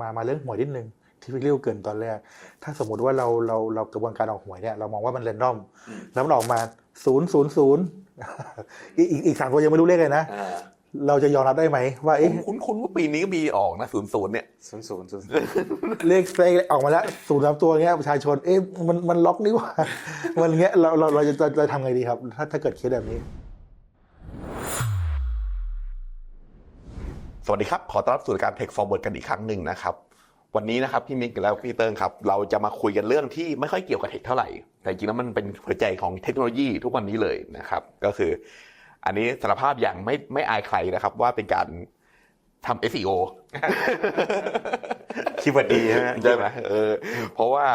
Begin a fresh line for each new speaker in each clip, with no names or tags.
มามาเรื่องหวยนิดนึงที่พี่เรียวเกรินตอนแรก ถ้าสมมติว่าเราเราเรากระบวนการออกหวยเนี่ยเรามองว่ามันเรนดอม
อืม
แล้วมันออกมาศูนย์ศูนย์ศูนย์อีกอีกอีกสามตัวยังไม่รู้เลขเลยนะ
อ่า
เราจะยอมรับได้ไหมว่า
ผ
เอ๊ะ
มคุ้นคุ้นๆว่าปีนี้ก็มีออกนะศูนย์ศูนย์เนี่ย
ศูนย์ศูนย์ศูนย์
เลขออกมาแล้วศูนย์สามตัวเงี้ยประชาชนเอ๊ะมันมันล็อกนี่หว่ามันเงี้ยเราเราเราจะจะจะทำไงดีครับ ถ้าถ้าเกิดเคสแบบนี้
สวัสดีครับ ขอต้อนรับสู่รายการ Tech Forward กันอีกครั้งหนึ่งนะครับ วันนี้นะครับพี่มิกและพี่เติ้งครับ เราจะมาคุยกันเรื่องที่ไม่ค่อยเกี่ยวกับเทคเท่าไหร่ แต่จริงๆแล้วมันเป็นหัวใจของเทคโนโลยีทุกวันนี้เลยนะครับ ก็คือ อันนี้สารภาพอย่างไม่ไม่อายใครนะครับ ว่าเป็นการทำ SEO
คีย์เวิร์ดดีฮะ
ใช่ไหมเออ เพราะว่า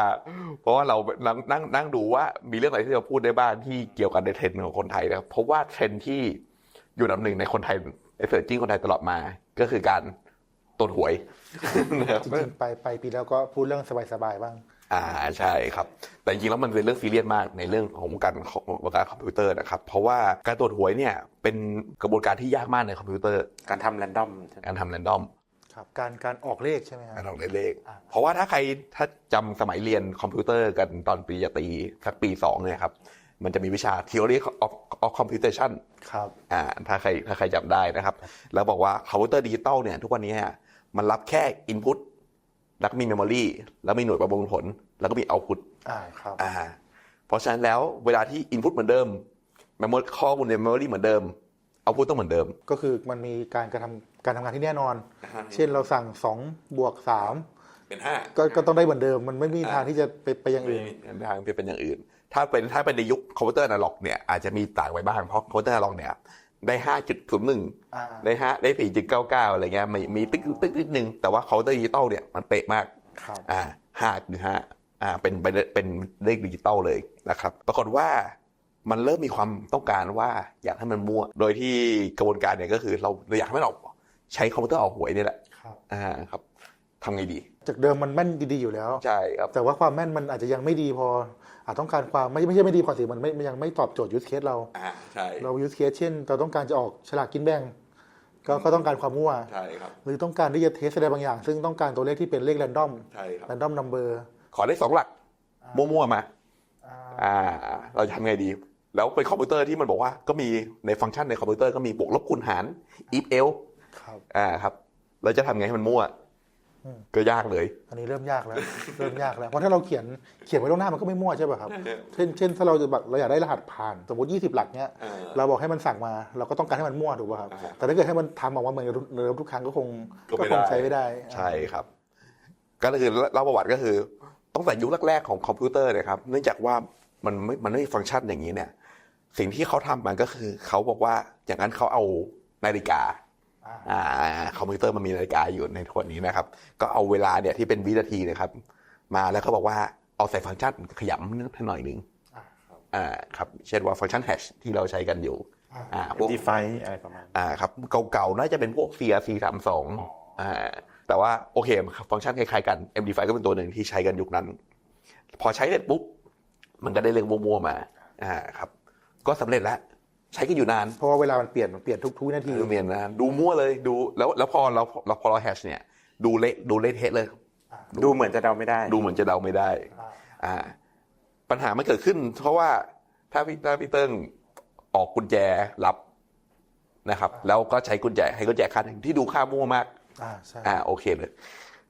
เพราะว่าเรานั่งนั่งนั่งดูว่ามีเรื่องอะไรที่เราพูดได้บ้างที่เกี่ยวกับในเทรนด์ของคนไทยนะครับเพราะว่าเทรนด์ที่อยู่อันดับหนึ่งในคนไทยในเสิร์ชจิ้งคนไทยตลอดมา ก็คือการตรวจหวยนะครับ
จริงๆไปไปปีแล้วก็พูดเรื่องสบายๆบ้าง
อ่าใช่ครับ แต่จริงๆแล้วมันเป็นเรื่องซีเรียสมากในเรื่องของวงการของวงการคอมพิวเตอร์นะครับ เพราะว่าการตรวจหวยเนี่ยเป็นกระบวนการที่ยากมากในคอมพิวเตอร์
การทำแรนดอม
การทำแรนดอม
ครับการการออกเลขใช่ไหมครับ
การออกได้เลข
อ่า
เพราะว่าถ้าใครถ้าจำสมัยเรียนคอมพิวเตอร์กันตอนปริญญาตรีสักปีสองเนี่ยครับมันจะมีวิชา theory of of computation
ครับ
อ่าถ้าใครถ้าใครจำได้นะครับ แล้วบอกว่าคอมพิวเตอร์ดิจิตอลเนี่ยทุกวันนี้มันรับแค่ input แล้วก็มี memory แล้วมีหน่วยประมวลผล แล้วก็มี output
อ่าครับ
อ่าเพราะฉะนั้นแล้วเวลาที่ input เหมือนเดิม memory ข้อมูลใน memory เหมือนเดิม output ต้องเหมือนเดิม
ก็คือมันมีการกระทำการทำงานที่แน่นอน เช่นเราสั่งสองบวกสาม
เป็นห้า
ก็ก็ต้องได้เหมือนเดิม มันไม่มี
อ่า
ทางที่จะไปไปอย่างอื่น
ทางเป็นอย่างอื่น ถ้าเป็นถ้าเป็นในยุคคอมพิวเตอร์อนาล็อกเนี่ยอาจจะมีต่างไปบ้างเพราะคอมพิวเตอร์อนาล็อกเนี่ยได้ห้าจุดศูนย์หนึ่ง
อ่า
ได้ห้าได้สี่จุดเก้าเก้าอะไรเงี้ยมีมีติ๊กติ๊กนิดนึงแต่ว่าคอมพิวเตอร์ดิจิตอลเนี่ยมันเป๊ะมาก
ครับ
อ่าห้าคือห้าอ่าเป็นเป็นเป็นเลขดิจิตอลเลยนะครับ ปรากฏว่ามันเริ่มมีความต้องการว่าอยากให้มันมั่ว โดยที่กระบวนการเนี่ยก็คือเราเราอยากให้มันออกใช้คอมพิวเตอร์ออกหวยนี่แหละ
ครับ
อ่าครับทำไงดี
จากเดิมมันแม่นดีๆอยู่แล้ว
ใช่ครับ
แต่ว่าความแม่นมันอาจจะยังไม่ดีพอ อาจต้องการความไม่ไม่ใช่ไม่ดีพอสิมันไม่ยังไม่ตอบโจทย์ยูสเคสเรา
อ่าใช่
เรายูสเคสเช่น เราต้องการจะออกฉลากกินแบ่งก็ก็ต้องการความมั่ว
ใช่ครับ
หรือต้องการที่จะเทสอะไรบางอย่าง ซึ่งต้องการตัวเลขที่เป็นเลขแรนดอม
ใช่ครับ
แรนดอมนัมเบอร์
ขอได้สองหลักมั่วๆมาอ่า เราจะทำไงดี แล้วเป็นคอมพิวเตอร์ที่มันบอกว่าก็มีในฟังก์ชันในคอมพิวเตอร์ก็มีบวกลบคูณหาร if else
ครับ
อ่าครับ เราจะทำไงให้มันมั่ว
อืม
ก็ยากเลย
อันนี้เริ่มยากแล้ว เริ่มยากแล้ว เพราะถ้าเราเขียนเขียนไว้ล่วงหน้ามันก็ไม่มั่วใช่ป่ะครับ เช่นเช่นถ้าเราจะแบบเราอยากได้รหัสผ่าน สมมติ 20 หลักเนี้ย
อ่า
เราบอกให้มันสั่งมาเราก็ต้องการให้มันมั่วถูกป่ะครับ
อ่า
แต่ถ้าเกิดให้มันทำออกมาเหมือนเดิมทุกครั้งก็คง
ก็ไม่
คง
ได้
ใช้ไม่ได้
ใช่ครับ ก็คือเล่าประวัติก็คือตั้งแต่ยุคแรกๆของคอมพิวเตอร์เนยครับ เนื่องจากว่ามันไม่มันไม่มีฟังก์ชันอย่างนี้เนี่ย สิ่งที่เขาทำมันก็คือเขาบอกว่าอย่างนั้นเขาเอานาฬิกา
อ่า
อ่า คอมพิวเตอร์มันมีนาฬิกาอยู่ในทุกวันนี้นะครับ ก็เอาเวลาเนี่ยที่เป็นวินาทีนะครับ มาแล้วก็บอกว่าเอาใส่ฟังก์ชันขยำนิดหน่อยหนึ่ง
อ่าครับ
อ่าครับเช่นว่าฟังก์ชันแฮชที่เราใช้กันอยู่
อ่า
อ่าพวก
ดีไฟอะไรประมาณ
อ่าครับเก่าๆน่าจะเป็นพวก CRC 3 2อ่าแต่ว่าโอเคฟังก์ชันคล้ายๆกัน MD5 ก็เป็นตัวหนึ่งที่ใช้กันยุคนั้น พอใช้เสร็จปุ๊บ มันก็ได้เรื่องมั่วๆมาอ่าครับ ก็สำเร็จแล้ว ใช้กันอยู่นาน
เพราะว่าเวลามันเปลี่ยนมันเปลี่ยนทุกทุกวินาที
ดูเมียนนะดูมั่วเลยดูแล้วแล้วพอเราเราพอเราแฮชเนี่ยดูเละดูเละเทะเลย
ดูเหมือนจะเดาไม่ได้
ดูเหมือนจะเดาไม่ได้
อ่า
อ่าปัญหามันเกิดขึ้น เพราะว่าถ้าพี่ถ้าพี่เติ้งออกกุญแจรับนะครับ แล้วก็ใช้กุญแจให้กุญแจคันหนึ่งที่ดูค่ามั่วมาก
อ่าใช่
อ่าโอเคเลย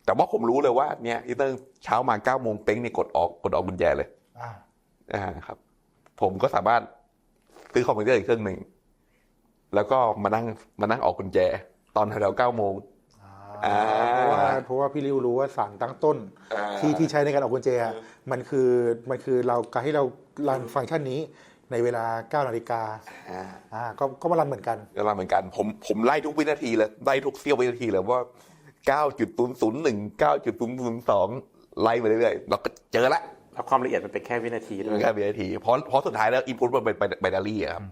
แต่ว่าผมรู้เลยว่าเนี่ยพี่เติ้งเช้ามาเก้าโมงเป้งเนี่ยกดออกกดออกกุญแจเลย
อ่า
อ่าครับ ผมก็สามารถ ซื้อคอมพิวเตอร์อีกเครื่องหนึ่ง แล้วก็มานั่งมานั่งออกกุญแจ ตอนแถวๆเก้าโมง
อ่า
อ่า
เพราะว่าเพราะว่าพี่ริวรู้ว่าสารตั้งต้น
อ่า
ที่ที่ใช้ในการออกกุญแจอะมันคือมันคือเราการที่เรารันฟังก์ชันนี้ในเวลา 9 นาฬิกา
อ่า
อ่าก็ก็มารันเหมือนกัน
ก็มาเหมือนกัน ผมผมไล่ทุกวินาทีเลยไล่ทุกเสี้ยววินาทีเลยว่าเก้าจุดศูนย์ศูนย์หนึ่งเก้าจุดศูนย์ศูนย์สองไล่ไปเรื่อยๆเราก็เจอละ
แล้วความละเอียดมันเป็นแค่วินาทีด้วย
แค่วินาทีเพราะเพราะสุดท้ายแล้วอินพุตมันเป็นไบนารี่ครับ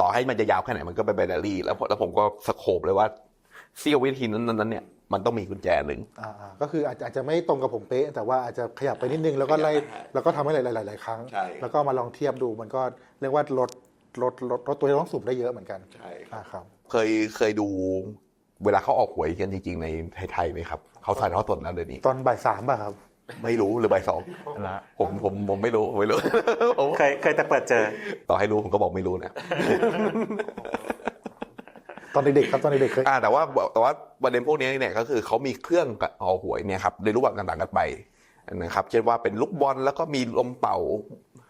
ต่อให้มันจะยาวแค่ไหนมันก็เป็นไบนารี่แล้วผมแล้วผมก็สโคบเลยว่าเสี้ยววินาทีนั้นนั้นเนี่ยมันต้องมีกุญแจหนึ่ง
อ่าอ่าก็คืออาจจะอาจจะไม่ตรงกับผมเป๊ะ แต่ว่าอาจจะขยับไปนิดนึงแล้วก็ไล่แล้วก็ทำให้หลายๆหลายๆครั้ง
ใช่
แล้วก็มาลองเทียบดูมันก็เรียกว่าลดลดลดลดตัวที่ต้องสุ่มได้เยอะเหมือนกัน
ใช่
อ่าครับ
เคยเคยดูเวลาเขาออกหวยกันจริง ๆ ในไทยๆไหมครับเขาถ่ายทอดสดแล้วเดี๋ยวนี้
ตอนบ่ายสามป่ะครับ
ไม่รู้หรือบ่ายสอง
ละ
ผมผมผมไม่รู้ผมไม่รู้ผม
เคยเคยแต่เปิดเจอ
ต่อให้รู้ผมก็บอกไม่รู้นะ
ตอนเด็กๆครับตอนเด็กๆเคย
อ่าแต่ว่าแต่ว่าประเด็นพวกนี้เนี่ยก็คือเขามีเครื่องเอาหวยเนี่ยครับในรูปแบบต่างๆกันไปนะครับเช่นว่าเป็นลูกบอลแล้วก็มีลมเป่า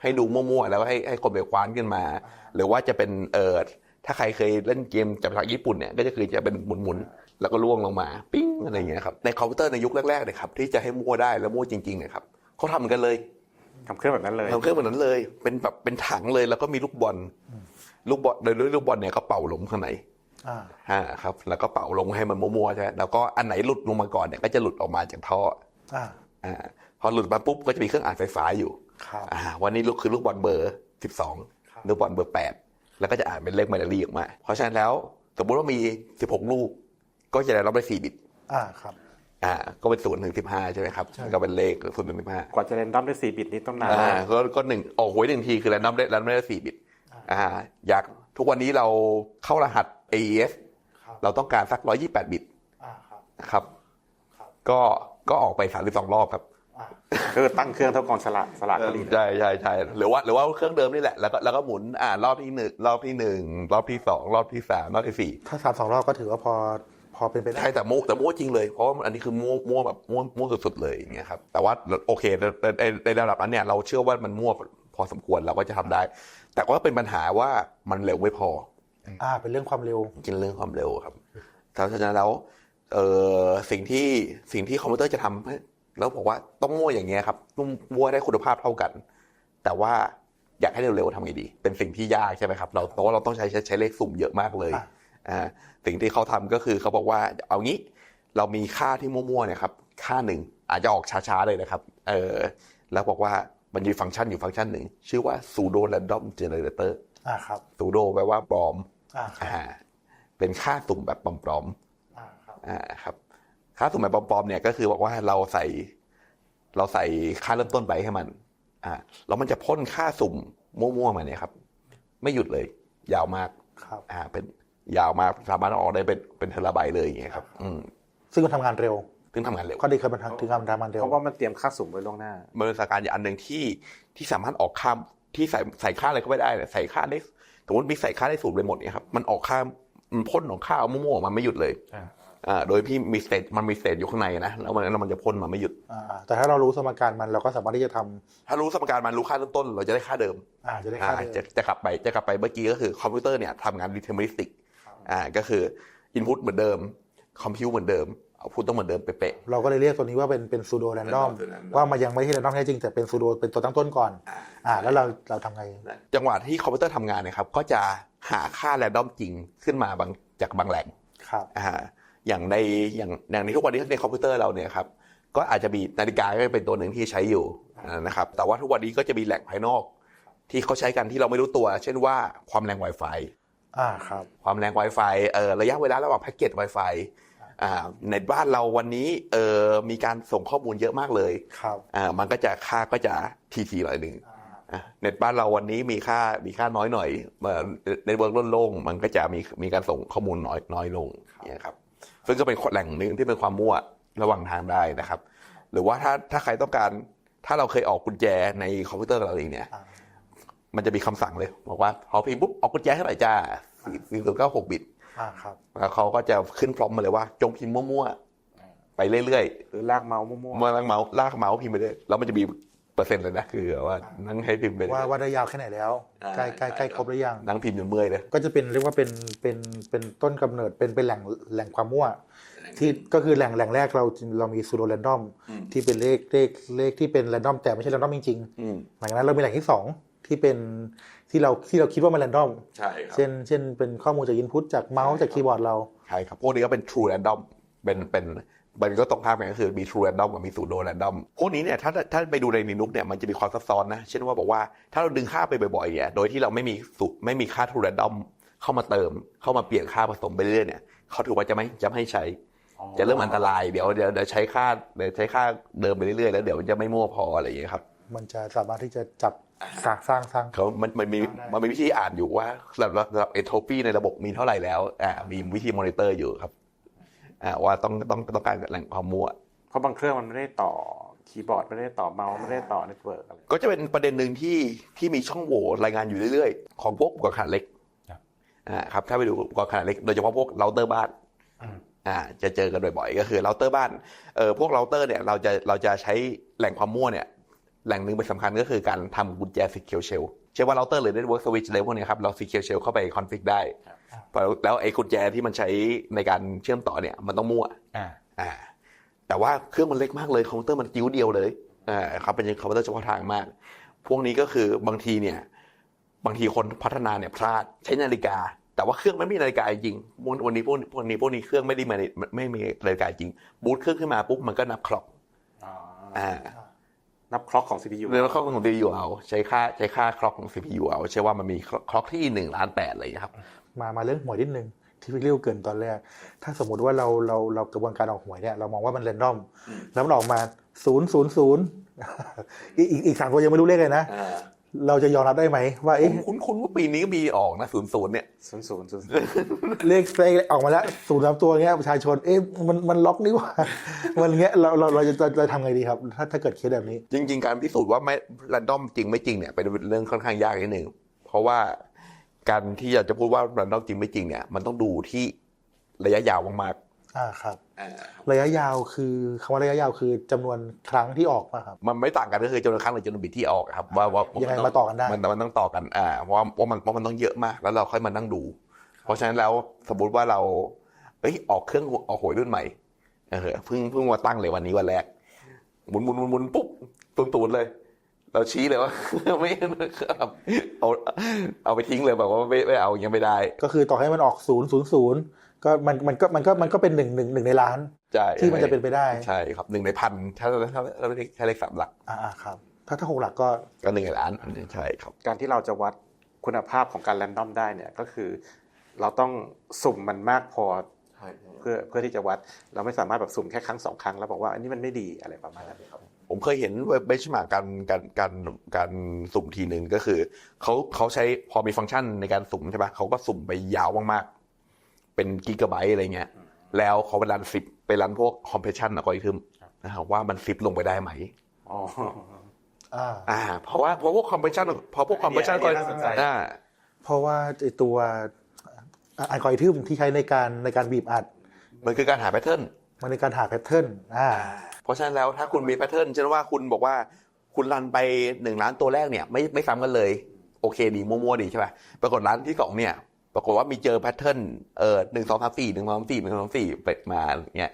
ให้ดูมั่วๆแล้วก็ให้ให้คนไปคว้านขึ้นมา หรือว่าจะเป็นเออถ้าใครเคยเล่นเกมจับฉลากญี่ปุ่นเนี่ยก็จะคือจะเป็นหมุนๆ แล้วก็ล่วงลงมาปิ้งอะไรอย่างเงี้ยครับในคอมพิวเตอร์ในยุคแรกๆเนี่ยครับที่จะให้มั่วได้แล้วมั่วจริงๆเนี่ยครับเขาทำกันเลย
ทำเครื่องแบบนั้นเลย
ทำเครื่องแบบนั้นเลย เป็นแบบเป็นถังเลยแล้วก็มีลูกบอลลูกบอลโดยลูกบอลเนี่ยเขาเป่าลมข้างใน
อ่า
อ่าครับ แล้วก็เป่าลงให้มันมัวๆใช่ไหมแล้วก็อันไหนหลุดลงมาก่อนเนี่ยก็จะหลุดออกมาจากท่อ
อ่า
อ่าพอหลุดมาปุ๊บก็จะมีเครื่องอ่านไฟฟ้าอยู่
ครับ
อ่าวันนี้ลูกคือลูกบอลเบอร์
ครับ
12ลูกบอลเบอร์8แล้วก็จะอ่านเป็นเลขไมนารีออกมา เพราะฉะนั้นแล้ว สมมติว่ามี16ลูก ก็จะได้รับได้4บิต
อ่าครับ
อ่าก็เป็น0ถึง15ใช่ไหมครับ
ใช่
ก็เป็นเลข0ถึง15
กว่าจะเรนดอมด้วย4บิตนี่ต้องนาน
อ่ามา
ก
ก็ก็หนึ่งออกหวยหนึ่งทีคือแรนดอมได้แรนดอมได้สี่บิตอ่าอยากทุกวันนี้เราเข้ารหัส AES
ครับ
เราต้องการสัก128บิต
อ่าครับ
นะครับ
ครับ
ก็ก็ออกไป32รอบครับ
อ่า
คือตั้งเครื่องเท่ากองสลากสลากก็ดีนะ
ใช่ใช่ใช่หรือว่าหรือว่าเครื่องเดิมนี่แหละแล้วก็แล้วก็หมุนอ่ารอบที่หนึ่งรอบที่หนึ่งรอบที่สองรอบที่สามรอบที่สี่
ถ้าสามสองรอบก็ถือว่าพอพ อเป็นไปได้
ใช่แต่มั่วแต่มั่วจริงเลยเพราะว่าอันนี้คือมั่วมั่วแบบมั่วมั่วสุดๆเลยอย่างเงี้ยครับแต่ว่าโอเคในในในระดับนั้นเนี่ยเราเชื่อว่ามันมั่วพอสมควรเราก็จะทำได้ แต่ก็เป็นปัญหาว่ามันเร็วไม่พอ
อ่า เป็นเรื่องความเร็ว
กินเรื่องความเร็วครับเพราะฉะนั้นแล้วเออสิ่งที่สิ่งที่คอมพิวเตอร์จะทำให้แล้วบอกว่าต้องมั่วอย่างเงี้ยครับต้องมั่วได้คุณภาพเท่ากัน แต่ว่าอยากให้เร็วๆทำไงดี เป็นสิ่งที่ยากใช่ไหมครับ เราเพราะว่าเราต้องใช้ใช้ใช้เลขสุ่มเยอะมากเลย
อะ
อ่า สิ่งที่เขาทำก็คือเขาบอกว่าเอางี้เรามีค่าที่มั่วๆเนี่ยครับค่าหนึ่งอาจจะออกช้าๆเลยนะครับเออแล้วบอกว่ามันมีฟังก์ชันอยู่ฟังก์ชันหนึ่ง ชื่อว่า pseudo random generator
อ่าครับ
pseudo แปลว่าปลอม
อ่าครับ
อ่าเป็นค่าสุ่มแบบปลอม
อ่าครับ
ๆอ่าครับค่าสุ่มแบบปลอมๆเนี่ยก็คือบอกว่าเราใส่ เราใส่ค่าเริ่มต้นไปให้มัน อ่าแล้วมันจะพ่นค่าสุ่มมั่วๆมาเนี่ยครับ ไม่หยุดเลย ยาวมาก
ครับ
อ่าเป็น ยาวมากสามารถเอาออกได้เป็นเป็นเทราไบต์เลยอย่างเงี้ยครับ อืม
ซึ่งมันทำงานเร็ว
ซึ่งทำงานเร็ว
ข้อดีคือมันทำถึงการทำงานเร็ว
เพราะว่ามันเตรียมค่าสุ่มไว้ล่วงหน้า
มันเป็นสถานการณ์อย่างอันหนึ่งที่ที่สามารถออกค่าที่ใส่ใส่ค่าอะไรก็ไม่ได้เนี่ยใส่ค่าได้สมมติมีใส่ค่าได้ศูนย์ไปหมดเนี่ยครับมันออกค่ามันพ่นออกค่ามั่วๆออกมาไม่หยุดเลย
อ่า
อ่าโดยพี่มีสเตตมันมีสเตตอยู่ข้างในนะแล้วมันแล้วมันจะพ่นมาไม่หยุด
อ่าแต่ถ้าเรารู้สมการมันเราก็สามารถที่จะทำ
ถ้ารู้สมการมันรู้ค่าเริ่มต้น เราจะได้ค่าเดิม
อ่าจะได้
อ่า
ค่าเร็
จะ
ว
จะกลับไปจะกลับไปเมื่อกี้ก็คือคอมพิวเตอร์เนี่ยทำงาน deterministic อ่าก็คืออินพุตเหมือนเดิมคอมพิวเหมือนเดิมเอาพุตต้องเหมือนเดิมเป๊ะ
เราก็เลยเรียกตัวนี้ว่าเป็นเป็นซูโดแรนดอม
pseudo-random
ว่ามันยังไม่ใช่แรนดอมแท้จริงแต่เป็นซูโดเป็นตัวตั้งต้นก่อนอ่าแล้วเราเราทำไง
ๆจังหวะที่คอมพิวเตอร์ทำงานเนะครับก็จะหาค่าแรนดอมจริงขึ้นมาบางจากบางแหล่ง
ครับ
อ่าอย่างในอย่างอย่างในทุกวันนี้ในคอมพิวเตอร์เราเนี่ยครับก็อาจจะมีนาฬิกาก็เป็นตัวหนึ่งที่ใช้อยู่อ่านะครับแต่ว่าทุกวันนี้ก็จะมีแหล่งภายนอก ที่เขาใช้กันที่เราไม่รู้ตัว เช่นว่าความแรง Wi-Fi
อ่าครับ
ความแรง Wi-Fi เอ่อระยะเวลาระหว่างแพ็กเกจ Wi-Fi อ่าในบ้านเราวันนี้เอ่อมีการส่งข้อมูลเยอะมากเลย
ครับ
อ่ามันก็จะค่าก็จะทีทีหน่อยหนึ่งอะเน็ตบ้านเราวันนี้มีค่ามีค่าน้อยหน่อยเอ่อเน็ตเวิร์กโล่งๆมันก็จะมีมีการส่งข้อมูลน้อยน้อยลงเนี่ยครับซึ่งก็เป็นแหล่งหนึ่งที่เป็นความมั่วระหว่างทางได้นะครับ หรือว่าถ้าถ้าใครต้องการถ้าเราเคยออกกุญแจในคอมพิวเตอร์เราเองเนี่ย
อ่า
มันจะมีคำสั่งเลย บอกว่าพอพิมพ์ปุ๊บออกกุญแจเท่าไหร่จ้าสี่ศูนย์เก้าหกบิต
อ่าครับ
แล้วเขาก็จะขึ้นพร้อมมาเลยว่า จงพิมพ์มั่วๆไปเรื่อย
หรือลากเมาส์มั่ว
ๆเมื่อลากเมาส์ลากเมาส์พิมพ์ไปเรื่อยแล้วมันจะมีเปอร์เซ็นต์เลยนะคือว่านั่งให้พิมพ์ไปเรื่
ว่า
อย
ว่าได้ยาวแค่ไหนแล้ว
อ่า
ใกล้ใกล้ใกล้
ใช่
ครบหรือยัง
นั่งพิมพ์จนเมื่อยเลย
ก็จะเป็นเรียกว่าเป็นเป็นเป็นต้นกำเนิดเป็นเป็นแหล่งแหล่งความมั่วที่ก็คือแหล่งแหล่งแรกเราเรามีซูโดแรนดอมที่เป็นเลขเลขเลขที่เป็นแรนดอมแต่ไม่ใช่แรนดอมจริง
อืม
ๆหลังจากนั้นเรามีแหล่งที่สอง ที่เป็นที่เราที่เราคิดว่ามันแรนดอม
ใช่ครับ
เช่นเช่นเป็นข้อมูลจากอินพุตจากเมาส์จากคีย์บอร์ดเรา
ใช่ครับพวกนี้ก็เป็น true random เป็นเป็นมันก็ตรงข้ามกันก็คือมี true random กับมี pseudo random พวกนี้เนี่ยถ้าถ้าไปดูใน Linux เนี่ยมันจะมีความซับซ้อนนะ เช่นว่าบอกว่าถ้าเราดึงค่าไปบ่อยๆเนี่ยโดยที่เราไม่มีสุไม่มีค่า true random เข้ามาเติม เข้ามาเปลี่ยนค่าผสมไปเรื่อยๆเนี่ยเขาถือว่าจะไม่จะไม่ให้ใช้
ๆ
จะเริ่มอันตรายเดี๋ยวเดี๋ยวเดี๋ยวใช้ค่าเดี๋ยวใช้ค่าเดิมไปเรื่อยๆแล้วเดี๋ยวมันจะไม่มั่วพออะไรอย่างเงี้ยครับ
มันจะสามารถที่จะจับ สร้างสร้างสร้าง
เขามันมันมีมันมีวิธีอ่านอยู่ว่าสำหรับสำหรับเอโทปีในระบบมีเท่าไหร่แล้วอ่ามีวิธีมอนิเตอร์อยู่ครับอ่าว่าต้องต้องต้องการแหล่งความมั่ว
ราะบางเครื่องมันไม่ได้ต่อคีย์บอร์ดไม่ได้ต่อเมาส์ไม่ได้ต่อเน็ตเวิร์กอะไร
ก็จะเป็นประเด็นหนึ่งที่ที่มีช่องโหว่รายงานอยู่เรื่อยๆ ของพวกอุปกรณ์ขนาดเล็ก
ครับ
อ่าครับถ้าไปดูอุปกรณ์ขนาดเล็กโดยเฉพาะพวกเราเตอร์บ้าน
อืม
อ่าจะเจอกันบ่อยๆก็คือเราเตอร์บ้านเอ่อพวกเราเตอร์เนี่ยเราจะเราจะใช้แหล่งความมั่วเนี่ย แหล่งหนึ่งเป็นสำคัญก็คือการทำกุญแจ secure shell เช่นว่าเราเตอร์หรือ network switch อะไรพวกเนี้ยครับเรา secure shell เข้าไป config ได้แล้วแล้วไอ้กุญแจที่มันใช้ในการเชื่อมต่อเนี่ยมันต้องมั่ว
อ่า
อ่าแต่ว่าเครื่องมันเล็กมากเลยคอมพิวเตอร์มันจิ้วเดียวเลยอ่าครับเป็นคอมพิวเตอร์เฉพาะทางมาก พวกนี้ก็คือบางทีเนี่ยบางทีคนพัฒนาเนี่ยพลาดใช้นาฬิกา แต่ว่าเครื่องไม่มีนาฬิกาจริงวันวันนี้พวกพวกนี้พวกนี้เครื่องไม่ได้มาไม่มีนาฬิกาจริง บูตเครื่องขึ้นมาปุ๊บมันก็นับคล็อกอ่า
นับคล็อกของ CPU
เรื่องคล็อกของ CPU เอาใช้ค่าใช้ค่าคล็อกของ CPU เอาใช่ว่ามันมีคล็อกที่หนึ่งล้านแปดอะไรอย่างเงี้ยครับ
มามาเรื่องหวยนิดนึงที่พี่เรียวเกรินตอนแรก ถ้าสมมติว่าเราเราเรากระบวนการออกหวยเนี่ยเรามองว่ามันเรนดอม แล้วมันออกมาศูนย์ศูนย์ศูนย์อีกอีกอีกสามตัวยังไม่รู้เลขเลยนะ เราจะยอมรับได้ไหมว่า
ผ
เอ๊ะ
มคุ้นคุ้นว่าปีนี้ก็มีออกนะศูนย์ศูนย์เนี่ย
ศูนย์ศูนย์ศูนย์
เลขเลขออกมาแล้วศูนย์สามตัวเงี้ยประชาชนเอ๊ะมันมันล็อกนี่หว่ามันเงี้ยเราเราเราจะจะจะทำไงดีครับ ถ้าถ้าเกิดเคสแบบนี้
จริง ๆ การพิสูจน์ว่าไม่รันดอมจริงไม่จริงเนี่ยเป็นเรื่องค่อนข้างยากนิดหนึ่งเพราะว่าการที่อยากจะพูดว่ารันดอมจริงไม่จริงเนี่ยมันต้องดูที่ระยะยาวมาก
อ่าครับ
ๆ
ระยะยาวคือคำว่าระยะยาวคือจำนวนครั้งที่ออกมาครับ
มันไม่ต่างกันก็คือจำนวนครั้งหรือจำนวนบิตที่ออกครับว่าว่า
ยังไง
น
มาต่อกันได้
มันมันต้องต่อกันอ่าเพราะว่าเพราะมันเพราะมันต้องเยอะมากแล้วเราค่อยมานั่งดู เพราะฉะนั้นแล้วสมมติว่าเราเอ้ยออกเครื่องออกหวยรุ่นใหม่เออเพิ่งเพิ่งมาตั้งเลยวันนี้วันแรกหมุนหมุนหมุนหมุนปุ๊บตูนตูนเลย เราชี้เลยว่าไม่ครับเอาเอาไปทิ้งเลยแบบว่าไม่ไม่เอายังไม่ได้
ก็คือต่อให้มันออกศูนย์ศูนย์ศูนย์ ก็มันมันก็มันก็มันก็เป็นหนึ่งหนึ่งหนึ่งในล้าน
ใช่
ที่มันจะเป็นไปได้
ใช่ครับหนึ่งในพันถ้าถ้าถ้าถ้าถ้าเลขสามหลัก
อ่าอ่าครับ ถ้าถ้าหกหลักก็
ก็หนึ่งในล้านใช่ครับ
การที่เราจะวัดคุณภาพของการแรนดอมได้เนี่ยก็คือ เราต้องสุ่มมันมากพอเพื่อเพื่อที่จะวัดเราไม่สามารถแบบสุ่มแค่ครั้งสองครั้งแล้วบอกว่าอันนี้มันไม่ดีอะไรประมาณนั้นครับ
ผมเคยเห็นเบนช์มาร์กการการการการสุ่มทีหนึ่งก็คือเขาเขาใช้พอมีฟังก์ชันในการสุ่มใช่ปะเขาก็สุ่มไปยาวมากๆ เป็นกิกะไบต์อะไรเงี้ย แล้วเขาไปรันซิปไปรันพวกคอมเพรสชันอะก็อีกทึมนะครับว่ามันซิปลงไปได้ไหม
อ๋อ
อ่า
อ่าเพราะว่าเพราะพวกคอมเพรสชันพอพวกคอมเพรสชันก็
ไอเดียน่าสนใจ
อ่า
เพราะว่าไอตัวอัลกอริทึมที่ใช้ในการในการบีบอัด
มันคือการหาแพทเทิร์น
มันในการหาแพทเทิร์นอ่า
เพราะฉะนั้นแล้วถ้าคุณมีแพทเทิร์นเช่นว่าคุณบอกว่าคุณรันไปหนึ่งล้านตัวแรกเนี่ย ไม่ไม่ซ้ำกันเลย โอเคดีมั่วๆดีใช่ป่ะปรากฏร้านที่สองเนี่ย ปรากฏว่ามีเจอแพทเทิร์นเออหนึ่งสองสามสี่หนึ่งสองสามสี่หนึ่งสองสามสี่เป็ดมาอย่างเงี้ย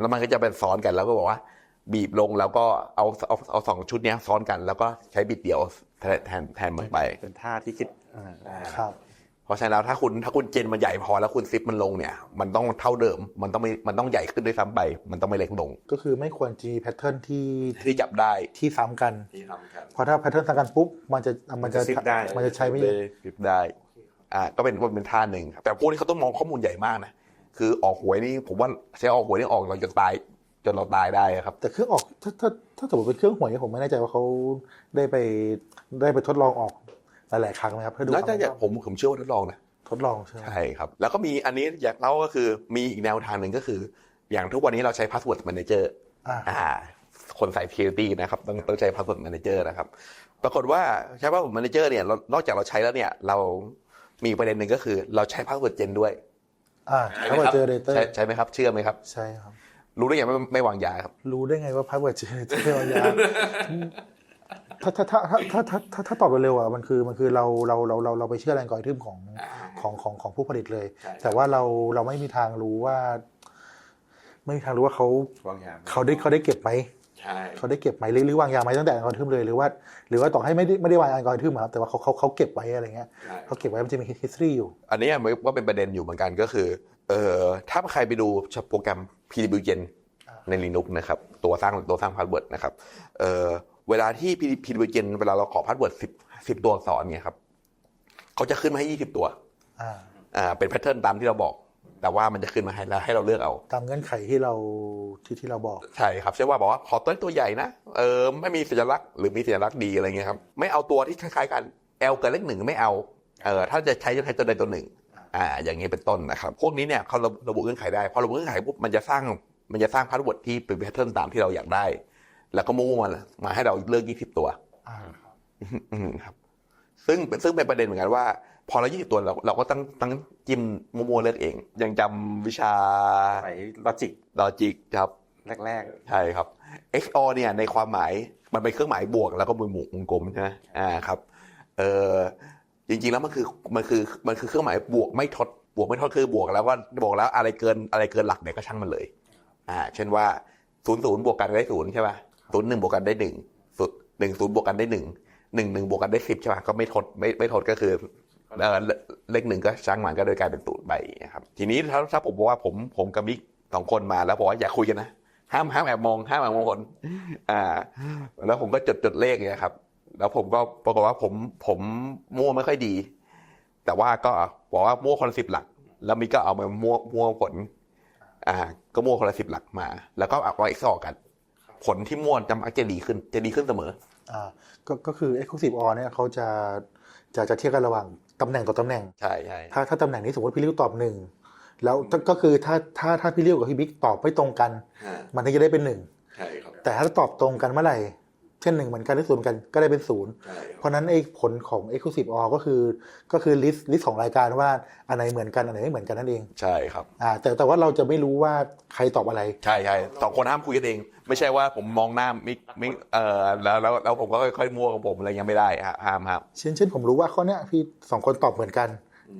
แล้วมันก็จะเป็นซ้อนกันแล้วก็บอกว่า บีบลงแล้วก็เอาเอาเอาสองชุดเนี้ยซ้อนกัน แล้วก็ใช้บิดเดียวแทนแทนแทนมันไป
เป็นท่าที่คิดอ่า
ครับ
เพราะฉะนั้นแล้วถ้าคุณถ้าคุณเจนมันใหญ่พอแล้วคุณซิปมันลงเนี่ย มันต้องเท่าเดิมมันต้องไม่มันต้องใหญ่ขึ้นด้วยซ้ำไป มันต้องไม่เล็กลง
ก็คือไม่ควรจะมีแพทเทิร์นที่
ที่จับได้
ที่ซ้ำกัน
ที่ทำกัน
เพราะถ้าแพทเทิร์นซ้ำกันปุ๊บมันจะมันจะ
มันจะซิปได้
มันจะใช้ไม่
ซิปได้ อ่าก็เป็นก็เป็นท่าหนึ่งครับแต่พวกนี้เขาต้องมองข้อมูลใหญ่มากนะคือออกหวยนี่ผมว่าใช้ออกหวยนี่ออกเราจนตายจนเราตายได้ครับ
แต่เครื่องออกถ้าถ้าถ้าสมมติเป็นเครื่องหวยผมไม่แน่ใจว่าเขาได้ไปได้ไปทดลองออกหลายๆครั้งไหมครับเพื่อดู
แล้ว
ควา
ถ้ามอยากผมผมเชื่อว่าทดลองนะ
ทดลองใช่ไหม
ใช่ครับ แล้วก็มีอันนี้อยากเล่าก็คือมีอีกแนวทางหนึ่งก็คือ อย่างทุกวันนี้เราใช้ password manager
อ่า
อ่าคนใส่ security นะครับต้องต้องใช้ password manager นะครับ ปรากฏว่าใช้ password manager เนี่ยเรานอกจากเราใช้แล้วเนี่ยเรา มีประเด็นหนึ่งก็คือเราใช้ password gen ด้วย
อ่าพาสเวิร์ดเจเนเรเตอร์
ใช่ใช่ไหมครับ เชื่อไหมครับ
ใช่ครับ
รู้ได้ไงไม่ไม่วางยาครับ
รู้ได้ไงว่าพาสเวิร์ดเจเนเรเตอร์ยาถ้าถ้าถ้าถ้าถ้าถ้าถ้าตอบเร็วๆอะมันคือมันคือเราเราเราเราเราไปเชื่อแรงกอริทึมของของของของผู้ผลิตเลย
ใช่
แต่ว่าเราเราไม่มีทางรู้ว่า ไม่มีทางรู้ว่าเขา
วางยา
เขาได้เขาได้เก็บไหม
ใช่
เขาได้เก็บไหมหรือหรือวางยาไหมตั้งแต่อัลกอริทึมเลยหรือว่า หรือว่าต่อให้ไม่ได้ไม่ได้วางอัลกอริทึมอะครับแต่ว่าเขาเขาเขาเก็บไว้อะไรเงี้ยเขาเก็บไว้มันจะมี history อยู่
อันนี้มันก็เป็นประเด็นอยู่เหมือนกันก็คือเอ่อถ้าใครไปดูโปรแกรม PWGen ใน Linux นะครับตัวสร้างตัวสร้างพาสเวิร์ดนะครับเอ่อเวลาที่ PWGen เวลาเราขอพาสเวิร์ดสิบสิบตัวอักษรเนี่ยครับเขาจะขึ้นมาให้ยี่สิบตัว
อ่า
อ่าเป็นแพทเทิร์นตามที่เราบอก แต่ว่ามันจะขึ้นมาให้แล้วให้เราเลือกเอา
ตามเงื่อนไขที่เราที่ที่เราบอก
ใช่ครับเช่นว่าบอกว่าขอตัวตัวใหญ่นะเออไม่มีสัญลักษณ์หรือมีสัญลักษณ์ดีอะไรเงี้ยครับไม่เอาตัวที่คล้ายๆกัน L กับเลขหนึ่งไม่เอาเออถ้าจะใช้จะใช้ตัวใดตัวหนึ่งอ่าอย่างนี้เป็นต้นนะครับ พวกนี้เนี่ยเขาระระบุเงื่อนไขได้พอระบุเงื่อนไขปุ๊บมันจะสร้างมันจะสร้างพาสเวิร์ดที่เป็นแพทเทิร์นตามที่เราอยากได้ แล้วก็มั่วมามาให้เราเลือกยี่สิบตัว
อ่าครับ
อืมครับซึ่งเป็นซึ่งเป็นประเด็นเหมือนกันว่า พอเรายี่สิบตัวเราเราก็ตั้งตั้งจิ้มมั่วๆเลือกเอง ยังจำวิชา
ไปลอจิก
ลอจิกครับ
แรก
ใช่ครับ XOR เนี่ยในความหมายมันเป็นเครื่องหมายบวกแล้วก็มือหมุวงกลมใช่ไหมอ่าครับเออจริงๆแล้วมันคือมันคือมันคือเครื่องหมายบวกไม่ทดบวกไม่ทดคือบวกแล้วก็บวกแล้วอะไรเกินอะไรเกินหลักเนี่ยก็ช่างมันเลย อ่า เช่นว่าศูนย์ศูนย์บวกกันได้ศูนย์ใช่ป่ะศูนย์หนึ่งบวกกันได้หนึ่งศูนย์หนึ่งศูนย์บวกกันได้หนึ่งหนึ่งหนึ่งบวกกันได้สิบใช่ป่ะก็ไม่ทดไม่ไม่ทดก็คือ เออเลขหนึ่งก็ช่างมันก็โดยกลายเป็นศูนย์ไปนะครับ ทีนี้ถ้าถ้าผมบอกว่าผมผมกับมิกสองคนมาแล้วบอกว่าอยากคุยกันนะห้ามห้ามแอบมองห้ามแอบมองคนอ่า แล้วผมก็จดจดเลขเนี่ยครับ แล้วผมก็ปรากฏว่าผมผมมั่วไม่ค่อยดี แต่ว่าก็บอกว่ามั่วคนละสิบหลัก แล้วมีก็เอามามั่วมั่วผล อ่า ก็มั่วคนละสิบหลักมา แล้วก็เอาไว้สอกัน ผลที่มั่วจะมักจะดีขึ้น จะดีขึ้นเสมอ
อ่าก็ก็คือ exclusive or เนี่ยเขาจะจะจะเทียบกันระหว่างตำแหน่งต่อตำแหน่ง
ใช่ใช่
ถ้าถ้าตำแหน่งนี้สมมติพี่ริ้วตอบหนึ่งแล้วก็ก็คือถ้าถ้าถ้าพี่ริ้วกับพี่บิ๊กตอบไม่ตรงกัน มันถึงจะได้เป็นหนึ่ง
ใช่ครับ
แต่ถ้าตอบตรงกันเมื่อไหร่ เช่นหนึ่งเหมือนกันหรือศูนย์เหมือนกันก็ได้เป็นศูนย์
ใช่
เพราะฉะนั้นไอ้ผลของ exclusive or ก็คือก็คือ list list ของรายการว่าอันไหนเหมือนกันอันไหนไม่เหมือนกันนั่นเอง
ใช่ครับ
อ่าแต่แต่ว่าเราจะไม่รู้ว่าใครตอบอะไร
ใช่ใช่สองคนห้ามคุยกันเอง ไม่ใช่ว่าผมมองหน้ามิกมิกเอ่อแล้วแล้วแล้วผมก็ค่อยๆมั่วของผมอะไรยังไม่ได้ฮะห้ามห้าม
เช่นเช่นผมรู้ว่าข้อเนี้ยพี่สองคนตอบเหมือนกัน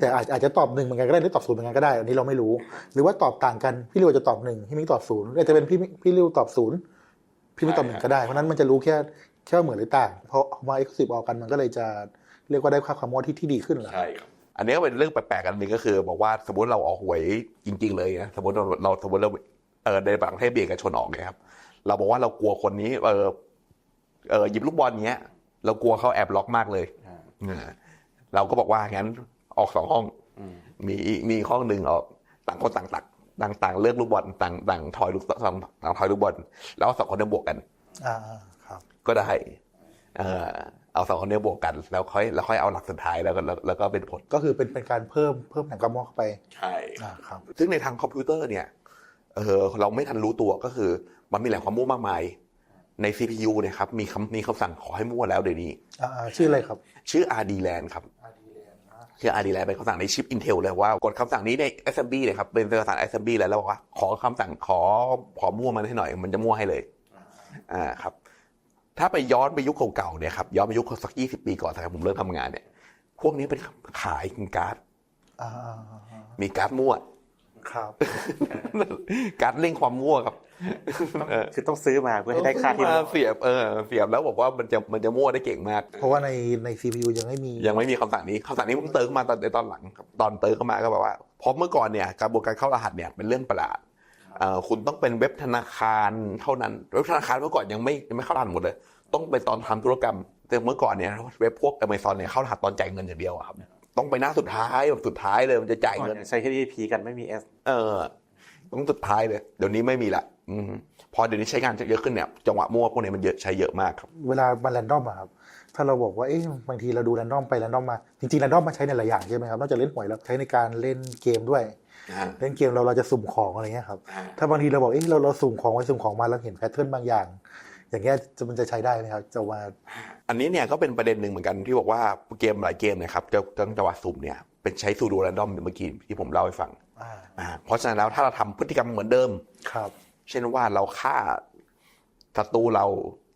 แต่อาจอาจจะตอบหนึ่งเหมือนกันก็ได้หรือตอบศูนย์เหมือนกันก็ได้ อันนี้เราไม่รู้ หรือว่าตอบต่างกันพี่ริวอาจจะตอบหนึ่งพี่มิกตอบศูนย์อาจจะเป็นพี่มิกพี่ริวตอบศูนย์ พี่มิกตอบหนึ่งก็ได้ เพราะฉะนั้นมันจะรู้แค่แค่ว่าเหมือนหรือต่าง เพราะมาเอ็กซ์ซีฟออกกันมันก็เลยจะเรียกว่าได้ค่าความมั่วที่ที่ดีขึ้นแหละ
ใช่ครับอันนี้ก็เป็นเรื่องแปลกๆกันหนึงก็คือ บอกว่าสมมติเราออกหวยจริง ๆ เลยนะสมมติเราเราสมมติเราเออในบางประเทศเบียกบชนออกเนี่ยครับเราบอกว่าเรากลัวคนนี้ เออเออหยิบลูกบอลเงี้ย เรากลัวเขาแอบล็อกมากเลย
อ่า
เออเราก็บอกว่างั้นออกสองห้อง
อืม
มีอีกมีอีกห้องหนึ่งออกต่างคนต่างตัก ต่างต่างเลือกลูกบอลต่างต่างถอยลูกต่างต่างถอยลูกบอลแล้วสองคนเนี้บวกกัน
อ่าครับ
ก็ได้เออเอาสองคนเนี้บวกกัน แล้วค่อยแล้วค่อยเอาหลักสุดท้ายแล้วก็แล้วแล้วก็เป็นผล
ก็คือเป็นเป็นการเพิ่มเพิ่มแหล่งความมั่วเข้าไป
ใช่
อ่าครับ
ซึ่งในทางคอมพิวเตอร์เนี่ยเออเราไม่ทันรู้ตัวก็คือ มันมีแหล่งความมั่วมากมาย ใน CPU เนี่ยครับมีคำมีคำสั่งขอให้มั่วแล้วเดี๋ยวนี้
อ่าอ่าชื่ออะไรครับ
ชื่อ RDLAN ครับ คือ RDLAN เป็นคำสั่งในชิป Intel เลยว่ากดคำสั่งนี้ใน Assembly เลยครับเป็นภาษา Assembly แล้วแล้วบอกว่าขอคำสั่งขอขอมั่วมันให้หน่อย มันจะมั่วให้เลยอ่าครับ ถ้าไปย้อนไปยุคเก่าๆเนี่ยครับย้อนไปยุคสักยี่สิบปีก่อนนะครับผมเริ่มทำงานเนี่ยพวกนี้เป็นขายการ์ด
อ่าอ่าอ่าอ่า
มีการ์ดมั่ว
ครับ
การ์ดเร่งความมั่วครับเออ
คือต้องซื้อมาเพื่อให้ได้ค่าที่
มาเสียบเออเสียบแล้วบอกว่ามันจะมันจะมั่วได้เก่งมาก
เพราะว่าในใน CPU ยังไม่มี
ยังไม่มีคำสั่งนี้คำสั่งนี้เพิ่งเติมเข้ามาตอนในตอนหลังครับตอนเติมเข้ามาก็แบบว่าเพราะเมื่อก่อนเนี่ยกระบวนการเข้ารหัสเนี่ยเป็นเรื่องประหลาดเอ่อคุณต้องเป็นเว็บธนาคารเท่านั้นเว็บธนาคารเมื่อก่อนยังไม่ยังไม่เข้ารหัสหมดเลย ต้องไปตอนทำธุรกรรมแต่เมื่อก่อนเนี่ยเว็บพวกอเมซอนเนี่ยเข้ารหัสตอนจ่ายเงินอย่างเดียวอะครับต้องไปหน้าสุดท้ายแบบสุดท้ายเลยมันจะจ่าย
ก่อน
เงิน
ยังใช้ HTTP กันไม่มี S
เออต้องสุดท้ายเลย เดี๋ยวนี้ไม่มีละอืม พอเดี๋ยวนี้ใช้งานเยอะขึ้นเนี่ยจังหวะมั่วพวกนี้มันเยอะใช้เยอะมากครับ
เวลามันแรนดอมอะครับถ้าเราบอกว่าเอ๊ะบางทีเราดูแรนดอมไปแรนดอมมาจริงๆแรนดอมมาใช้ในหลายอย่างใช่ไหมครับนอกจากเล่นหวยแล้วใช้ในการเล่นเกมด้วยเล่นเกมเราเราจะสุ่มของอะไรเงี้ยครับถ้าบางทีเราบอกเอ๊ะเราเราสุ่มของไปสุ่มของมาเราเห็นแพทเทิร์นบางอย่าง อย่างเงี้ยจะมันจะใช้ได้ไหมครับจะมา
อันนี้เนี่ยก็เป็นประเด็นหนึ่งเหมือนกันที่บอกว่าเกมหลายเกมเนะครับจะจังหวะสุ่มเนี่ยเป็นใช้ซูโดแรนดอมเมื่อกี้ที่ผมเล่าให้ฟัง
อ่า
อ่าเพราะฉะนั้นแล้วถ้าเราทำพฤติกรรมเหมือนเดิม
ครับ
เช่นว่าเราฆ่าศัตรูเรา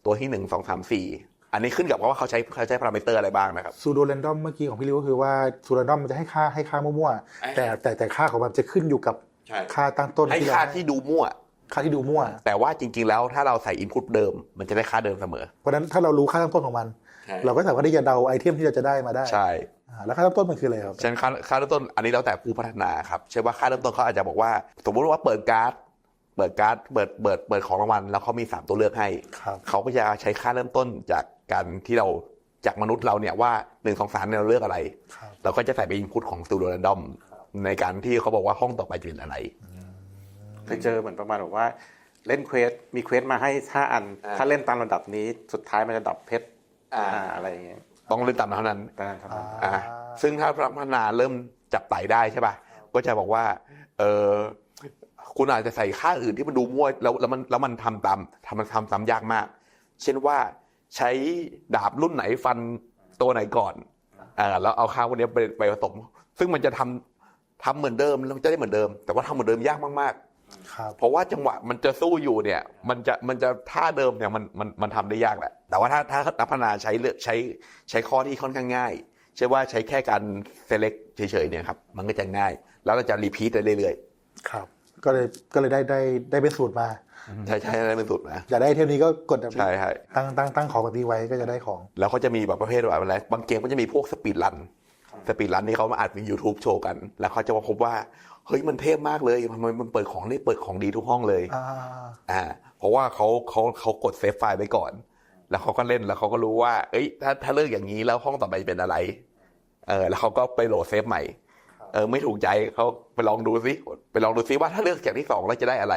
ตัวที่หนึ่งสองสามสี่อันนี้ขึ้นกับว่าเขาใช้เขาใช้พารามิเตอร์อะไรบ้างนะครับ
ซูโดแรนดอมเมื่อกี้ของพี่ริวก็คือว่าซูโดแรนดอมมันจะให้ค่าให้ค่ามั่ว
ไอ้
ๆแต่แต่แต่ค่าของมันจะขึ้นอยู่กับ
ใช่
ค่าตั้งต้น
ให้
ที่เรา
ค่าที่ดูมั่ว
ค่าที่ดูมั่ว
แต่ว่าจริง ๆ แล้วถ้าเราใส่อินพุตเดิม มันจะได้ค่าเดิมเสมอ
เพราะฉะนั้นถ้าเรารู้ค่าตั้งต้นของมัน เราก็สามารถที่จะเดาไอเทมที่เราจะได้มาได้
ใช่
อ่าแล้วค่าตั้งต้นมันคืออะไรครับ
ฉะนั้นค่าค่าเริ่มต้นอันนี้แล้วแต่ผู้พัฒนาครับใช่ว่าค่าเริ่มต้นเขาอาจจะบอกว่า สมมุติว่าเปิดการ์ด เปิดการ์ดเปิดเปิดเปิดของรางวัลแล้วเขามีสามตัวเลือกให้
ครับ
เขาก็จะใช้ค่าเริ่มต้นจากการที่เราจากมนุษย์เราเนี่ยว่าหนึ่งสองสามเนี่ยเราเลือกอะไร
ครับ
เราก็จะใส่ไปอินพุตของตูดแรนดอมในการที่เขาบอกว่าห้องต่อไปจะเป็นอะไร
เคยเจอเหมือนประมาณแบบว่าเล่นเควสมีเควสมาให้ห้าอัน
อ่า
ถ้าเล่นตามลำดับนี้สุดท้ายมันจะดับเพชร
อ่า
อ่าอะไรอย่างเงี้ย
ต้องเล่นตามนั้นเท่านั้น
ตามนั้นเท่านั้น
อ่าซึ่งถ้าพัฒนาเริ่มจับไต่ได้ใช่ป่ะก็จะบอกว่าเออ คุณอาจจะใส่ค่าอื่นที่มันดูมั่วแล้วแล้วมันแล้วมันทำตามทำมันทำซ้ำยากมาก เช่นว่าใช้ดาบรุ่นไหนฟันตัวไหนก่อนอ่าแล้วเอาค่าพวกนี้ไปไปผสม ซึ่งมันจะทำทำเหมือนเดิมแล้วมันจะได้เหมือนเดิม แต่ว่าทำเหมือนเดิมยากมากๆ
ครับ
เพราะว่าจังหวะมันจะสู้อยู่เนี่ย มันจะมันจะท่าเดิมเนี่ยมันมันมันทำได้ยากแหละ แต่ว่าถ้าถ้านักพัฒนาใช้เลือกใช้ใช้ข้อที่ค่อนข้างง่ายใช่ว่าใช้แค่การ select เฉยๆเนี่ยครับ มันก็จะง่าย แล้วเราจะรีพีทได้เรื่อย
ครับ ก็เลยก็เลยได้ได้ได้เป็นสูตรมา
ๆใช่ใช่ได้เป็นสุดนะ
อยากได้เทปนี้ก็กดแบบนี้
ใช่ใช่
ตั้งตั้งตั้งของแบบนี้ไว้ก็จะได้ของ
แล้วเขาจะมีแบบประเภทแบบอะไรบางเกมก็จะมีพวกสปีดรันสปีดรันที่เขามาอัดใน YouTube โชว์กัน แล้วเขาจะมาพบว่าเฮ้ยมันเทพมากเลยทำไมมันเปิดของได้เปิดของดีทุกห้องเลย
อ่า
อ่าเพราะว่าเขาเขาเขากดเซฟไฟล์ไว้ก่อน แล้วเขาก็เล่นแล้วเขาก็รู้ว่า เอ้ยถ้าถ้าเลิกอย่างนี้แล้วห้องต่อไปเป็นอะไรเออแล้วเขาก็ไปโหลดเซฟใหม่ เออไม่ถูกใจเขาไปลองดูซิไปลองดูซิว่าถ้าเลือกจากที่สองแล้วจะได้อะไร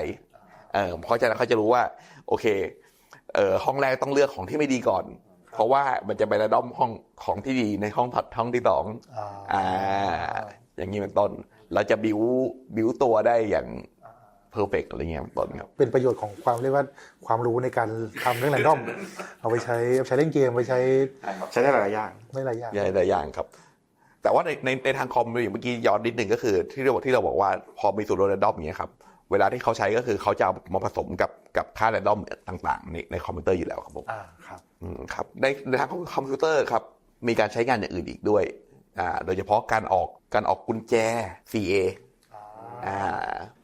เออเพราะฉะนั้นเขาจะรู้ว่า โอเคเออห้องแรกต้องเลือกของที่ไม่ดีก่อน เพราะว่ามันจะไประด้อมห้องของที่ดีในห้องถัดห้องที่สอง
อ่า
อ่า อย่างนี้เป็นต้น เราจะบิวบิวตัวได้อย่างเพอร์เฟกอะไรเงี้ยเป็นต้นครับ
เป็นประโยชน์ของความเรียกว่าความรู้ในการทำเรื่องแรนดอม เอาไปใช้ใช้เล่นเกมไปใช้
ใช้ได้หลายอย่าง
ไม่หลายอย่าง
ใหญ่หลายอย่างครับ แต่ว่าในในในทางคอมอย่างเมื่อกี้ย้อนนิดหนึ่งก็คือ ที่เราบอกที่เราบอกว่าพอมีสูตรแรนดอมอย่างเงี้ยครับเวลาที่เขาใช้ก็คือเขาจะเอามาผสมกับกับค่าแรนดอมต่างๆในในคอมพิวเตอร์อยู่แล้วครับผม
อ่าครับ
อืมครับในในทางของคอมพิวเตอร์ครับมีการใช้งานอย่างอื่นอีกด้วยอ่าโดยเฉพาะการออกการออกกุญแจ CA อ่า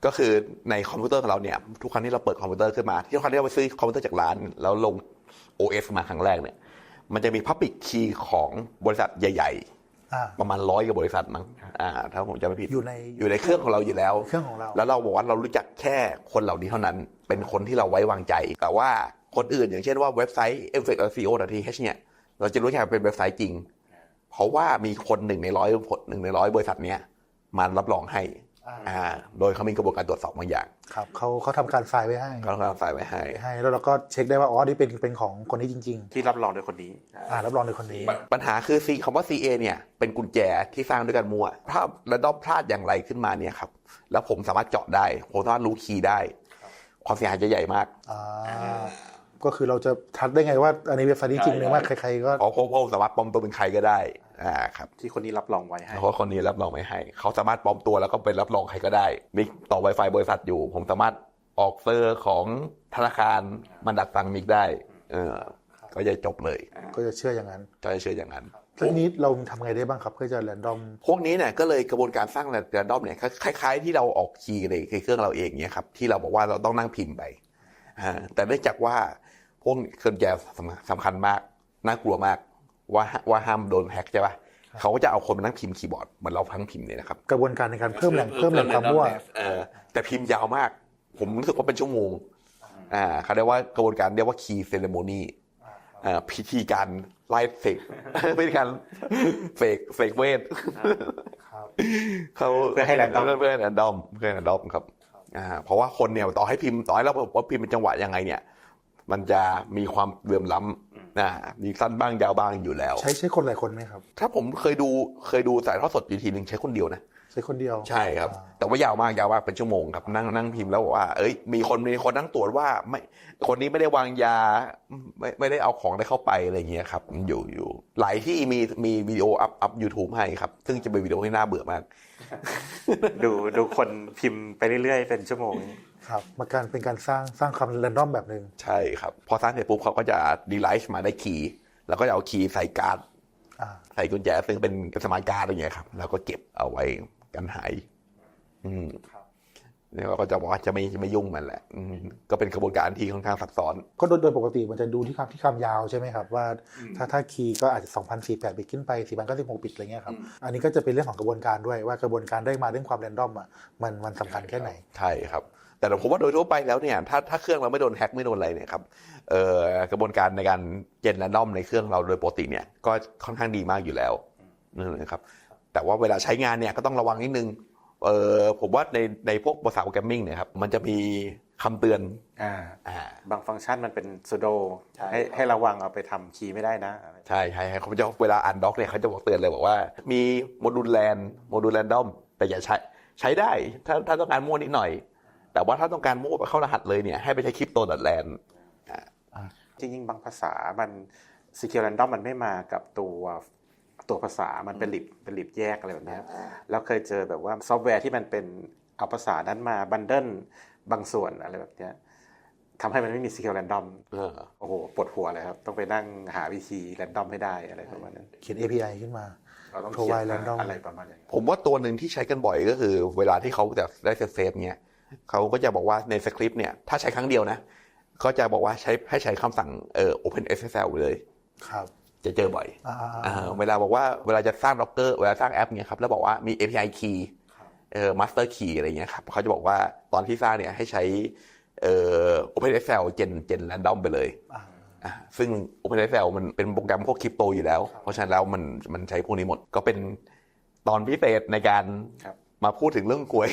ก็คือในคอมพิวเตอร์ของเราเนี่ยทุกครั้งที่เราเปิดคอมพิวเตอร์ขึ้นมาที่ทุกครั้งที่เราไปซื้อคอมพิวเตอร์จากร้าน แล้วลง OS มาครั้งแรกเนี่ยมันจะมี Public Key ของบริษัทใหญ่
อ่า
ๆ ประมาณร้อยกับบริษัทมั้งอ่าถ้าผมจำไม่ผิด
อยู่ใน
อยู่ในเครื่องของเราอยู่แล้ว
เครื่องของเรา
แล้วเราบอกว่าเรารู้จักแค่คนเหล่านี้เท่านั้น เป็นคนที่เราไว้วางใจ แต่ว่าคนอื่นอย่างเช่นว่าเว็บไซต์ e f f e c t c o th เนี่ย เราจะรู้แค่เป็นเว็บไซต์จริง เพราะว่ามีคนหนึ่งในร้อยหนึ่งในร้อยบริษัทเนี้ยมารับรองให้
อ่า
อ่า โดยเขามีกระบวนการตรวจสอบบางอย่าง
ครับเขาเขาทำการไฟล์ไว้ให้
เขาทำฝ่ายไว้ให้
ให้ แล้วเราก็เช็คได้ว่าอ๋อนี่เป็นเป็นของคนนี้จริง
ที่รับรองโดยคนนี้
ๆอ่ารับรองโดยคนนี้
ปัญหาคือ C คำว่า CA เนี่ยเป็นกุญแจที่สร้างด้วยกันมั่วถ้าระดอมพลาดอย่างไรขึ้นมาเนี่ยครับแล้วผมสามารถเจาะได้ผมสามารถรู้คีย์ได้ ความเสียหายจะใหญ่มาก
อ่า ก็คือเราจะทัดได้ไงว่าอันนี้เว็บไซต์นี้จริงหรือว่าใครๆก็
เพราะเพราะเพราะผมสามารถปลอมตัวเป็นใครก็ได้อ่าครับ
ที่คนนี้รับรองไว้ให้
เพราะคนนี้รับรองไม่ให้ เขาสามารถปลอมตัวแล้วก็เป็นรับรองใครก็ได้มิกต่อ Wi-Fi บริษัทอยู่ ผมสามารถออกเซอร์ของธนาคารมันดักฟังมิกได้ เออ ก็จะจบเลย
ก็จะเชื่ออย่างนั้น
จะเชื่ออย่างนั้น
ทีนี้เราทำไงได้บ้างครับเพื่อจะแรนดอม
พวกนี้เนี่ยก็เลยกระบวนการสร้างแรนดอมเนี่ยคล้าย ๆ ที่เราออกคีย์ในเครื่องเราเองเนี่ยครับที่เราบอกว่าเราต้องนั่งพิมพ์ไปอ่าแต่เนื่องจากว่า พวกเครื่องแจสำสำคัญมากน่ากลัวมากว่าว่าห้ามโดนแฮ็กใช่ปะเขาก็จะเอาคนมานั่งพิมพ์คีย์บอร์ดเหมือนเราทั้งพิมพ์เนี่ยนะครับ
กระบวนการในการเพิ่มแหล่งเพิ่มแหล่งความมั่ว
เออแต่พิมพ์ยาวมาก ผมรู้สึกว่าเป็นชั่วโมงอ่าเขาเรียกว่ากระบวนการเรียกว่าคีย์เซเลโมนีอ่าพิธีการไล่เฟกพิธีการเฟกเฟกเวท
ครับ
เขา
เพื่อให้ random
เพื่อให้แรนดอมเพื่อให้แรนดอมครับอ่าเพราะว่าคนเนี่ยต่อให้พิมพ์ต่อให้เราบอกว่าพิมพ์เป็นจังหวะยังไงเนี่ย มันจะมีความเหลื่อมล้ำนะมีสั้นบ้างยาวบ้างอยู่แล้ว
ใช้ใช้คนหลายคนไหมครับ
ถ้าผมเคยดูเคยดูสายทอดสดอยู่ทีหนึ่งใช้คนเดียวนะ
ใช้คนเดียว
ใช่ครับ
อ่า
แต่ว่ายาวมากยาวมากเป็นชั่วโมงครับนั่งนั่งพิมพ์แล้วบอกว่า เอ้ย มีคนมีคนนั่งตรวจว่าไม่คนนี้ไม่ได้วางยาไม่ไม่ได้เอาของได้เข้าไปอะไรเงี้ยครับอยู่อยู่หลายที่มีมีวิดีโออัพอัพยูทูบให้ครับ ซึ่งจะเป็นวิดีโอที่น่าเบื่อมาก
ดูดูคนพิมพ์ไปเรื่อยๆเป็นชั่วโมง
ครับมาการเป็นการสร้างสร้างความแรนดอมแบบหนึ่ง
ใช่ครับ พอสร้างเสร็จปุ๊บเขาก็จะดีไลท์มาได้คีย์แล้วก็จะเอาคีย์ใส่การ์ด
อ่า
ใส่กุญแจซึ่งเป็นสมาร์ทการ์ดอะไรเงี้ยครับ แล้วก็เก็บเอาไว้กันหาย อืมแล้วเราก็จะบอกว่าจะไม่จะไม่ยุ่งมันแหละอืมก็เป็นกระบวนการที่ค่อนข้างซับซ้อน
ก็โดยโดยปกติมันจะดูที่คำที่คำยาวใช่ไหมครับ ว่าถ้าถ้าคีย์ก็อาจจะ2,048บิตขึ้นไป4,096บิตอะไรเงี้ยครับ อันนี้ก็จะเป็นเรื่องของกระบวนการด้วยว่ากระบวนการได้มาเรื่องความแรนดอมอะมันมันสำคัญแค่ไหน
ใช่ครับ แต่ผมว่าโดยทั่วไปแล้วเนี่ยถ้าถ้าเครื่องเราไม่โดนแฮ็กไม่โดนอะไรเนี่ยครับเอ่อกระบวนการในการเจนแรนดอมในเครื่องเราโดยปกติเนี่ยก็ค่อนข้างดีมากอยู่แล้วนะครับแต่ว่าเวลาใช้งานเนี่ยก็ต้องระวังนิดนึงเออผมว่าในในพวกภาษาโปรแกรมมิ่งเนี่ยครับมันจะมีคำเตือน
อ่า
อ่า
บางฟังก์ชันมันเป็น sudo ให้ให้ระวังเอาไปทำคีย์ไม่ได้นะอะไร
ใช่ใช่ใช่เขาจะเวลาอ่านด็อกเนี่ยเขาจะบอกเตือนเลยบอกว่า มีโมดูลแลนโมดูลแรนดอมแต่อย่าใช้ใช้ได้ถ้าถ้าต้องการมั่วนิดหน่อย แต่ว่าถ้าต้องการมั่วไปเข้ารหัสเลยเนี่ยให้ไปใช้คริปโตดัดแลน
จริงๆบางภาษามัน secure random มันไม่มากับตัวตัวภาษามันเป็นลิบเป็นลิบแยกอะไรแบบเนี้ยแล้วเคยเจอแบบว่าซอฟต์แวร์ที่มันเป็นเอาภาษานั้นมาบันเดิลบางส่วนอะไรแบบเนี้ยทำให้มันไม่มี secure random
เออ
โอ้โหปวดหัวเลยครับ ต้องไปนั่งหาวิธี random ให้ได้อะไรประมาณนั้น
เขียน API ขึ้นมา
เราต้องเขียน
Provide random
อะไรประมาณอย่างนี้น
ผมว่าตัวหนึ่งที่ใช้กันบ่อยก็คือ เวลาที่เขาจะได้เซฟเนี่ย เขาก็จะบอกว่าในสคริปต์เนี่ยถ้าใช้ครั้งเดียวนะ ก็จะบอกว่าใช้ให้ใช้คำสั่งเอ่อ Open SSL ไปเลย
ครับ
จะเจอบ่อย
อ่า
อ่าเวลาบอกว่าเวลาจะสร้าง Docker เวลาสร้างแอปเนี่ยครับแล้วบอกว่ามี API key เอ่อ master key อะไรเงี้ยครับเขาจะบอกว่าตอนที่สร้างเนี่ยให้ใช้เอ่อ OpenSSL เจนเจน random ไปเลย
อ่า
อ่าซึ่ง OpenSSL มันเป็นโปรแกรมพวกคริปโตอยู่แล้ว เพราะฉะนั้นแล้วมันมันใช้พวกนี้หมดก็เป็นตอนพิเศษในการ
ครับ
มาพูดถึงเรื่องกลวย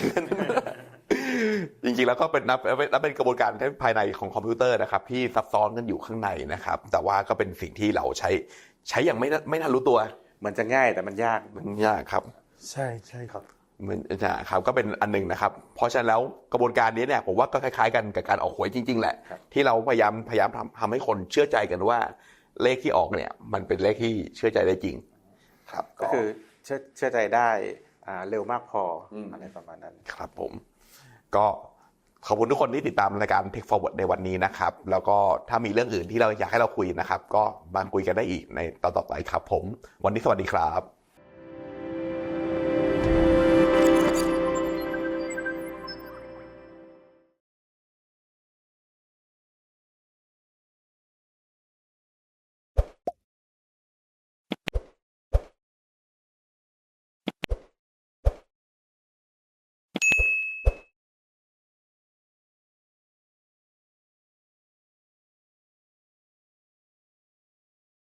จริงๆแล้วก็เป็นนับนับเป็นกระบวนการภายในของคอมพิวเตอร์นะครับที่ซับซ้อนกันอยู่ข้างในนะครับ แต่ว่าก็เป็นสิ่งที่เราใช้ใช้อย่างไม่น่าไม่ทันรู้ตัว
เหมือนจะง่ายแต่มันยาก
มันยากครับ
ใช่ใช่ครับ
เหมือนจะครับก็เป็นอันหนึ่งนะครับ เพราะฉะนั้นแล้วกระบวนการนี้เนี่ยผมว่าก็คล้ายๆกันกับการออกหวยจริง ๆ แหละ
ครับ
ที่เราพยายามพยายามทำทำให้คนเชื่อใจกันว่าเลขที่ออกเนี่ย มันเป็นเลขที่เชื่อใจได้จริง ครับ
ก็คือเชื่อเชื่อใจได้อ่าเร็วมากพออ
ม
อะไรประมาณนั้น
ครับผม ก็ ขอบคุณทุกคนที่ติดตามรายการ Tech Forward ในวันนี้นะครับ แล้วก็ถ้ามีเรื่องอื่นที่เราอยากให้เราคุยนะครับ ก็มาคุยกันได้อีกในตอนต่อไปครับผม วันนี้สวัสดีครับ